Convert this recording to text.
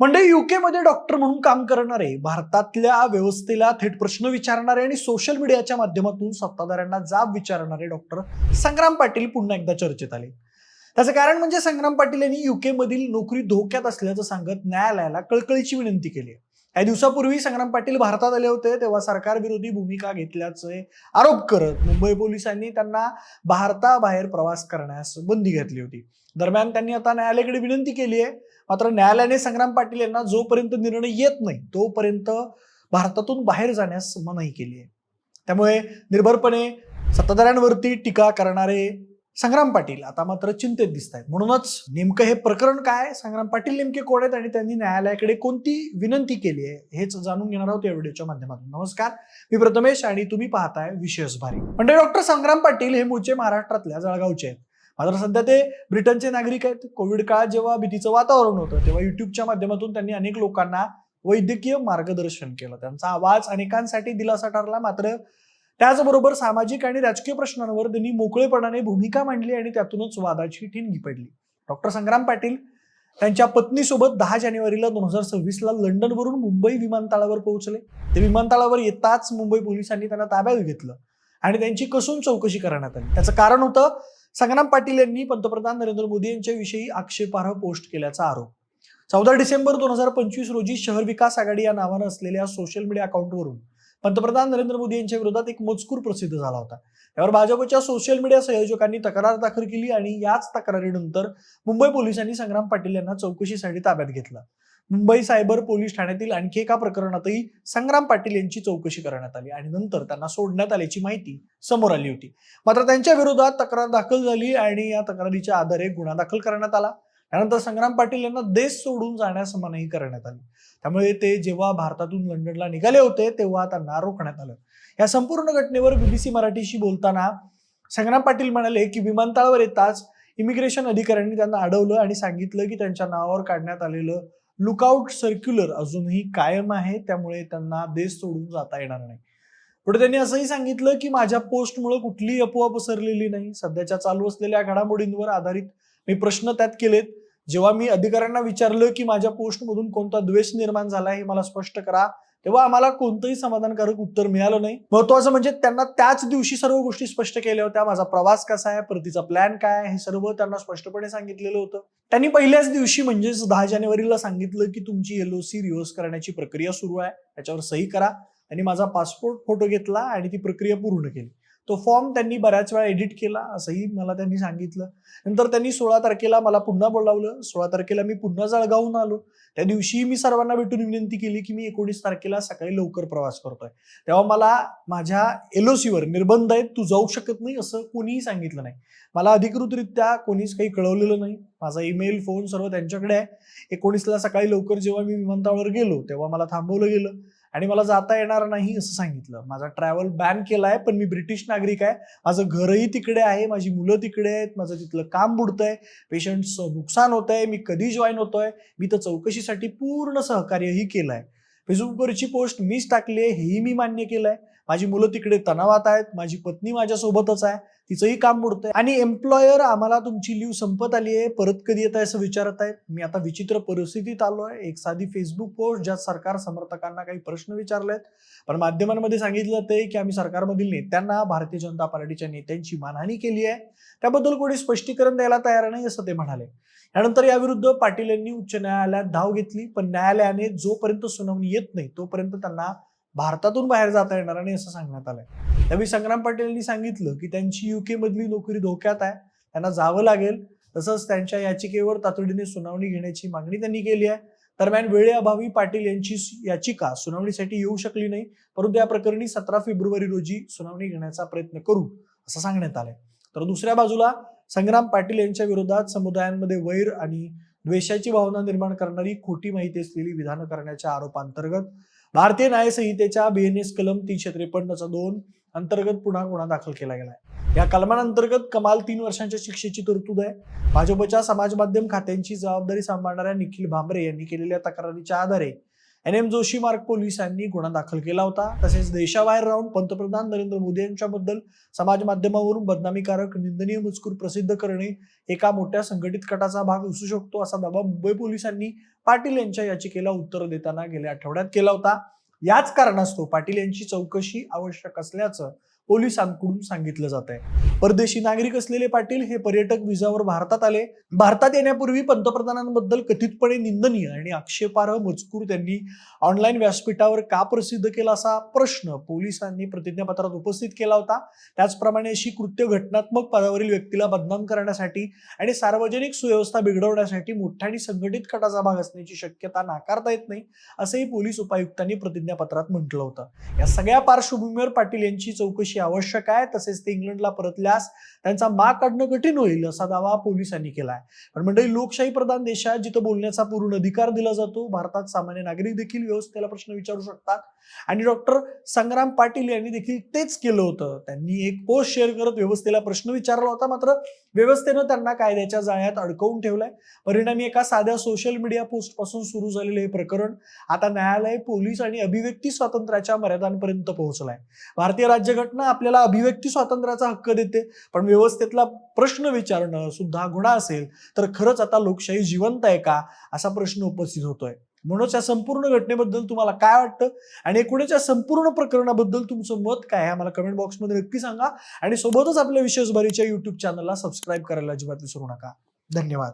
म्हणजे युकेमध्ये डॉक्टर म्हणून काम करणारे भारतातल्या व्यवस्थेला थेट प्रश्न विचारणारे आणि सोशल मीडियाच्या माध्यमातून सत्ताधाऱ्यांना जाब विचारणारे डॉक्टर संग्राम पाटील पुन्हा एकदा चर्चेत आले. त्याचं कारण म्हणजे संग्राम पाटील यांनी युके मधील नोकरी धोक्यात असल्याचं सांगत न्यायालयाला कळकळीची विनंती केली आहे. काही दिवसापूर्वी संग्राम पाटील भारतात आले होते तेव्हा सरकार विरोधी भूमिका घेतल्याचे आरोप करत मुंबई पोलिसांनी त्यांना भारताबाहेर प्रवास करण्यास बंदी घातली होती. दरम्यान त्यांनी आता न्यायालयाकडे विनंती केली आहे मात्र न्यायालयाने संग्राम पाटील यांना जोपर्यंत निर्णय येत नाही तोपर्यंत भारतातून बाहेर जाण्यास मनाई केली आहे. त्यामुळे निर्भरपणे सत्ताधाऱ्यांवरती टीका करणारे संग्राम पाटील आता मात्र चिंतेत दिसत आहेत म्हणूनच नेमकं हे प्रकरण काय संग्राम पाटील नेमके कोण आहेत आणि त्यांनी न्यायालयाकडे कोणती विनंती केली आहे? हेच जाणून घेणार आहोत या व्हिडिओच्या माध्यमातून. नमस्कार मी प्रथमेश आणि तुम्ही पाहताय विशेष भारी. म्हणजे डॉक्टर संग्राम पाटील हे मूळचे महाराष्ट्रातल्या जळगावचे आहेत. मात्र सध्या ते ब्रिटनचे नागरिक आहेत. कोविड काळात जेव्हा भीतीचं वातावरण होतं तेव्हा युट्यूबच्या माध्यमातून त्यांनी अनेक लोकांना वैद्यकीय मार्गदर्शन केलं. त्यांचा आवाज अनेकांसाठी दिलासा ठरला. मात्र त्याचबरोबर सामाजिक आणि राजकीय प्रश्नांवर त्यांनी मोकळेपणाने भूमिका मांडली आणि त्यातूनच वादाची ठिणगी पडली. डॉक्टर संग्राम पाटील त्यांच्या पत्नीसोबत दहा जानेवारीला दोन हजार सव्वीसला लंडनवरून मुंबई विमानतळावर पोहोचले. ते विमानतळावर येताच मुंबई पोलिसांनी त्यांना ताब्यात घेतलं आणि त्यांची कसून चौकशी करण्यात आली. त्याचं कारण होतं संग्राम पाटील यांनी पंतप्रधान नरेंद्र मोदी यांच्याविषयी आक्षेपार्ह पोस्ट केल्याचा आरोप. चौदा डिसेंबर दोन हजार पंचवीस रोजी शहर विकास आघाडी या नावानं असलेल्या सोशल मीडिया अकाउंटवरून पंतप्रधान नरेंद्र मोदी यांच्या विरोधात एक मजकूर प्रसिद्ध झाला होता. त्यावर भाजपच्या सोशल मीडिया संयोजकांनी तक्रार दाखल केली आणि याच तक्रारीनंतर मुंबई पोलिसांनी संग्राम पाटील यांना चौकशीसाठी ताब्यात घेतलं. मुंबई सायबर पोलीस ठाण्यातील आणखी एका प्रकरणातही संग्राम पाटील यांची चौकशी करण्यात आली आणि नंतर त्यांना सोडण्यात आल्याची माहिती समोर आली होती. मात्र त्यांच्या विरोधात तक्रार दाखल झाली आणि या तक्रारीच्या आधारे गुन्हा दाखल करण्यात आला. त्यानंतर संग्राम पाटील यांना देश सोडून जाण्यास मनाई करण्यात आली. त्यामुळे ते जेव्हा भारतातून लंडनला निघाले होते तेव्हा त्यांना रोखण्यात आलं. या संपूर्ण घटनेवर बीबीसी मराठीशी बोलताना संग्राम पाटील म्हणाले की विमानतळावर येताच इमिग्रेशन अधिकाऱ्यांनी त्यांना अडवलं आणि सांगितलं की त्यांच्या नावावर काढण्यात आलेलं लुकआउट सर्क्युलर अजूनही कायम आहे त्यामुळे त्यांना देश सोडून जाता येणार नाही. पुढे त्यांनी असंही सांगितलं की माझ्या पोस्टमुळे कुठलीही अफवा पसरलेली नाही. सध्याच्या चालू असलेल्या घडामोडींवर आधारित मी प्रश्न त्यात केलेत. जेव्हा मी अधिकाऱ्यांना विचारलं की माझ्या पोस्टमधून कोणता द्वेष निर्माण झाला हे मला स्पष्ट करा तेव्हा आम्हाला कोणतंही समाधानकारक उत्तर मिळालं नाही. महत्वाचं म्हणजे त्यांना त्याच दिवशी सर्व गोष्टी स्पष्ट केल्या होत्या. माझा प्रवास कसा आहे? परतीचा प्लॅन काय आहे? हे सर्व त्यांना स्पष्टपणे सांगितलेलं होतं. त्यांनी पहिल्याच दिवशी म्हणजेच दहा जानेवारीला सांगितलं की तुमची एलओसी रिव्हर्स करण्याची प्रक्रिया सुरू आहे. त्याच्यावर सही करा. त्यांनी माझा पासपोर्ट फोटो घेतला आणि ती प्रक्रिया पूर्ण केली. तो फॉर्म त्यांनी बऱ्याच वेळा एडिट केला असंही मला त्यांनी सांगितलं. नंतर त्यांनी सोळा तारखेला मला पुन्हा बोलावलं. सोळा तारखेला मी पुन्हा जळगावून आलो. त्या दिवशी मी सर्वांना भेटून विनंती केली की मी एकोणीस तारखेला सकाळी लवकर प्रवास करतोय. तेव्हा मला माझ्या एलओसीवर निर्बंध आहेत तू जाऊ शकत नाही असं कोणीही सांगितलं नाही. मला अधिकृतरित्या कोणीच काही कळवलेलं नाही. माझा ईमेल फोन सर्व त्यांच्याकडे आहे. एकोणीसला सकाळी लवकर जेव्हा मी विमानतळावर गेलो तेव्हा मला थांबवलं गेलं. आणि मला जाता येणार नाही असं सांगितलं. माझा ट्रॅव्हल बॅन केला आहे पण मी ब्रिटिश नागरिक आहे. माझं घरही तिकडे आहे माझी मुलं तिकडे आहेत माझं तिथलं काम बुडतंय पेशंटचं नुकसान होत आहे मी कधी जॉईन होतोय? मी तर चौकशीसाठी पूर्ण सहकार्यही केलं आहे फेसबुकवरची पोस्ट मीच टाकली आहे हेही मी मान्य केलं आहे माझी मुलं तिकडे तणावात आहेत माझी पत्नी माझ्यासोबतच आहे तिचंही काम बुडतंय आणि एम्प्लॉयर आम्हाला तुमची लिव्ह संपत आली आहे परत कधी येत आहे असं विचारत आहेत? मी आता विचित्र परिस्थितीत आलो आहे एक साधी फेसबुक पोस्ट ज्यात सरकार समर्थकांना काही प्रश्न विचारलेत. पण माध्यमांमध्ये सांगितलं ते की आम्ही सरकारमधील नेत्यांना भारतीय जनता पार्टीच्या नेत्यांची मानहानी केली आहे. त्याबद्दल कोणी स्पष्टीकरण द्यायला तयार नाही असं ते म्हणाले. यानंतर याविरुद्ध पाटील यांनी उच्च न्यायालयात धाव घेतली पण न्यायालयाने जोपर्यंत सुनावणी येत नाही तोपर्यंत त्यांना भारतातून बाहेर जाता येणार नाही असं सांगण्यात आलंय. त्यावेळी संग्राम पाटील यांनी सांगितलं की त्यांची युके मधली नोकरी धोक्यात आहे. त्यांना जावं लागेल. तसंच त्यांच्या याचिकेवर तातडीने सुनावणी घेण्याची मागणी त्यांनी केली आहे. दरम्यान वेळेअभावी पाटील यांची याचिका सुनावणीसाठी येऊ शकली नाही. परंतु या प्रकरणी सतरा फेब्रुवारी रोजी सुनावणी घेण्याचा प्रयत्न करू असं सांगण्यात आलंय. तर दुसऱ्या बाजूला संग्राम पाटील यांच्या विरोधात समुदायांमध्ये वैर आणि द्वेषाची भावना निर्माण करणारी खोटी माहिती असलेली विधानं करण्याच्या आरोपांतर्गत भारतीय न्याय संहितेच्या बीएनएस कलम तीनशे त्रेपन्नचा दोन अंतर्गत पुन्हा गुन्हा दाखल केला गेलाय. या कलमांतर्गत कमाल तीन वर्षांच्या शिक्षेची तरतूद आहे. भाजपच्या समाज माध्यम खात्यांची जबाबदारी सांभाळणाऱ्या निखिल भांबरे यांनी केलेल्या तक्रारीच्या आधारे एन एम जोशी मार्ग पोलिसांनी गुन्हा दाखल केला होता. तसेच देशाबाहेर राहून पंतप्रधान नरेंद्र मोदी यांच्याबद्दल समाज माध्यमावरून बदनामीकारक निंदनीय मजकूर प्रसिद्ध करणे एका मोठ्या संघटित गटाचा भाग असू शकतो असा दावा मुंबई पोलिसांनी पाटील यांच्या याचिकेला उत्तर देताना गेल्या आठवड्यात केला होता. याच कारणास्तव पाटील यांची चौकशी आवश्यक असल्याचं पोलिसांकडून सांगितलं जात आहे. परदेशी नागरिक असलेले पाटील हे पर्यटक विजावर भारतात आले. भारतात येण्यापूर्वी पंतप्रधानांबद्दल कथितपणे निंदनीय आणि आक्षेपार्ह मजकूर त्यांनी ऑनलाईन व्यासपीठावर का प्रसिद्ध केला असा प्रश्न पोलिसांनी प्रतिज्ञापत्रात उपस्थित केला होता. त्याचप्रमाणे अशी कृत्य घटनात्मक पदावरील व्यक्तीला बदनाम करण्यासाठी आणि सार्वजनिक सुव्यवस्था बिघडवण्यासाठी मोठ्या आणि संघटित गटाचा भाग असण्याची शक्यता नाकारता येत नाही असंही पोलीस उपायुक्तांनी प्रतिज्ञापत्रात म्हटलं होतं. या सगळ्या पार्श्वभूमीवर पाटील यांची चौकशी आवश्यक आहे तसेच ते इंग्लंडला परतल्यास त्यांचा माग काढणं कठीण होईल असा दावा पोलिसांनी केला आहे पण मंडळी लोकशाही प्रधान देश आहे जिथं बोलण्याचा पूर्ण अधिकार दिला जातो. भारतात सामान्य नागरिक देखील व्यवस्थेला प्रश्न विचारू शकतात. आणि डॉक्टर संग्राम पाटील यांनी देखील तेच केलं होतं. त्यांनी एक पोस्ट शेअर करत व्यवस्थेला प्रश्न विचारला होता मात्र व्यवस्थेनं त्यांना कायद्याच्या जाळ्यात अडकवून ठेवलंय. परिणामी एका साध्या सोशल मीडिया पोस्टपासून सुरू झालेलं हे प्रकरण आता न्यायालय पोलीस आणि अभिव्यक्ती स्वातंत्र्याच्या मर्यादांपर्यंत पोहोचलाय. भारतीय राज्यघटना आपल्याला अभिव्यक्ती स्वातंत्र्याचा हक्क देते. पण व्यवस्थेतला प्रश्न विचारणं सुद्धा गुन्हा असेल तर खरंच आता लोकशाही जिवंत आहे का? असा प्रश्न उपस्थित होतोय. म्हणूनच या संपूर्ण घटनेबद्दल तुम्हाला काय वाटतं? आणि एकूणच या संपूर्ण प्रकरणाबद्दल तुमचं मत काय आहे? आम्हाला कमेंट बॉक्समध्ये नक्की सांगा. आणि सोबतच आपल्या विशेष भरीच्या युट्यूब चॅनलला सबस्क्राईब करायला अजिबात विसरू नका. धन्यवाद.